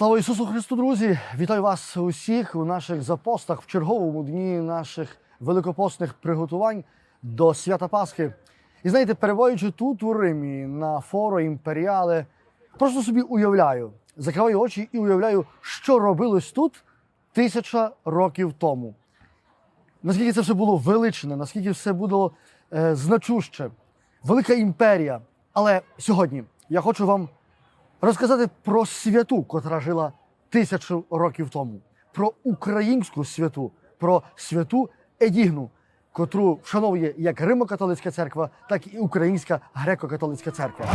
Слава Ісусу Христу, друзі! Вітаю вас усіх у наших запостах в черговому дні наших великопосних приготувань до свята Пасхи. І знаєте, перебуваючи тут у Римі на форо імперіале, просто собі уявляю, закриваю очі і уявляю, що робилось тут тисяча років тому. Наскільки це все було величне, наскільки все було е, значуще, велика імперія. Але сьогодні я хочу вам розказати про святу, котра жила тисячу років тому, про українську святу, про святу Едігну, котру вшановує як Римо-католицька церква, так і Українська греко-католицька церква.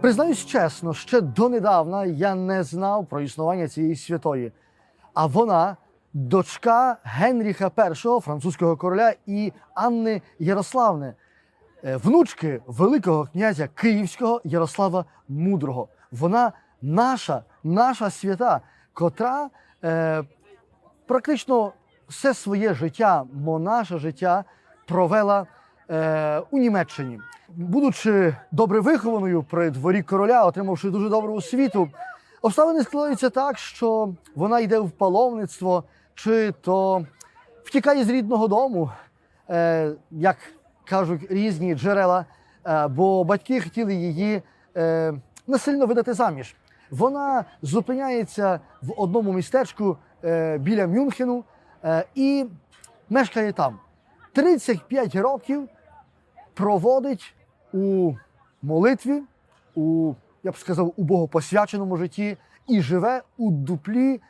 Признаюсь чесно, ще донедавна я не знав про існування цієї святої. А вона дочка Генріха І, французького короля, і Анни Ярославни, е, внучки Великого князя Київського Ярослава Мудрого. Вона наша, наша свята, котра е, практично все своє життя, монаше життя провела е, у Німеччині. Будучи добре вихованою при дворі короля, отримавши дуже добру освіту, обставини складаються так, що вона йде в паломництво, чи то втікає з рідного дому, е, як кажуть різні джерела, е, бо батьки хотіли її е, насильно видати заміж. Вона зупиняється в одному містечку біля Мюнхену і мешкає там. 35 років проводить у молитві, у, я б сказав, у богопосвяченому житті і живе у дуплі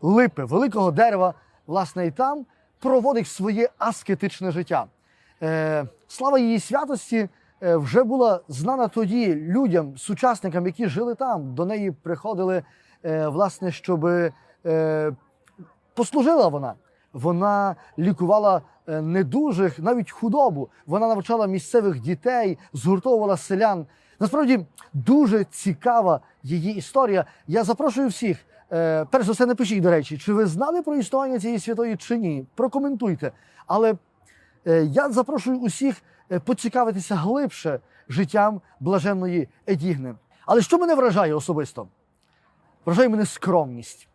липи, великого дерева, власне, і там проводить своє аскетичне життя. Е, слава її святості е, вже була знана тоді людям, сучасникам, які жили там. До неї приходили, е, власне, щоб е, послужила вона. Вона лікувала е, недужих, навіть худобу. Вона навчала місцевих дітей, згуртовувала селян. Насправді дуже цікава її історія. Я запрошую всіх. е, Перш за все, напишіть, до речі, чи ви знали про існування цієї святої чи ні. Прокоментуйте. Але е, я запрошую усіх е, поцікавитися глибше життям блаженної Едігни. Але що мене вражає особисто? Вражає мене скромність.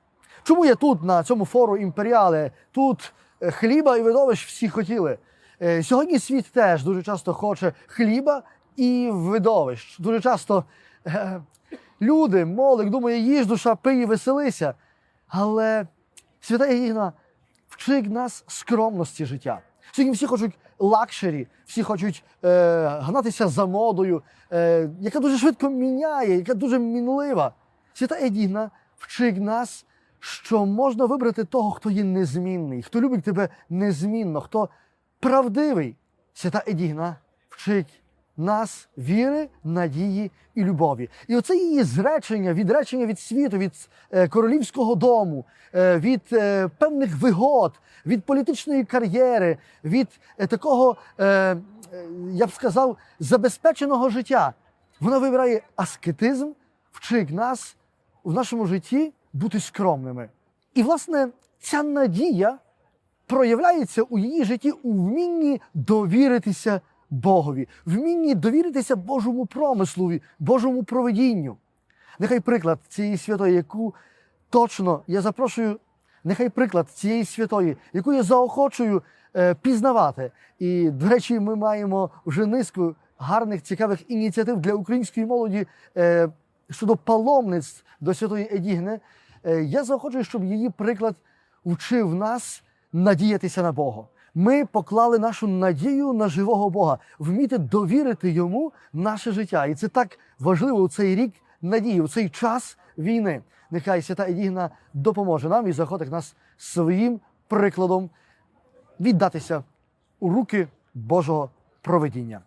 Чому я тут, на цьому фору імперіале, тут е, хліба і видовищ всі хотіли. Е, Сьогодні світ теж дуже часто хоче хліба і видовищ. Дуже часто е, люди, молодь думає, їж душа, пий і веселися. Але свята Ігна вчить нас скромності життя. Сьогодні всі хочуть лакшері, всі хочуть е, гнатися за модою, е, яка дуже швидко міняє, яка дуже мінлива. Свята Едігна вчить нас, що можна вибрати того, хто є незмінний, хто любить тебе незмінно, хто правдивий. Свята Едігна вчить нас віри, надії і любові. І оце її зречення, відречення від світу, від е, королівського дому, е, від е, певних вигод, від політичної кар'єри, від такого, я б сказав, забезпеченого життя. Вона вибирає аскетизм, вчить нас в нашому житті бути скромними. І, власне, ця надія проявляється у її житті у вмінні довіритися Богові, вмінні довіритися Божому промислові, Божому проведінню. Нехай приклад цієї святої, яку точно я запрошую, нехай приклад цієї святої, яку я заохочую е, пізнавати. І, до речі, ми маємо вже низку гарних, цікавих ініціатив для української молоді е, щодо паломництв до святої Едігни. Е, я заохочую, щоб її приклад вчив нас надіятися на Бога. Ми поклали нашу надію на живого Бога, вміти довірити йому наше життя. І це так важливо у цей рік надії, у цей час війни. Нехай свята Едігна допоможе нам і заходить нас своїм прикладом віддатися у руки Божого проведіння.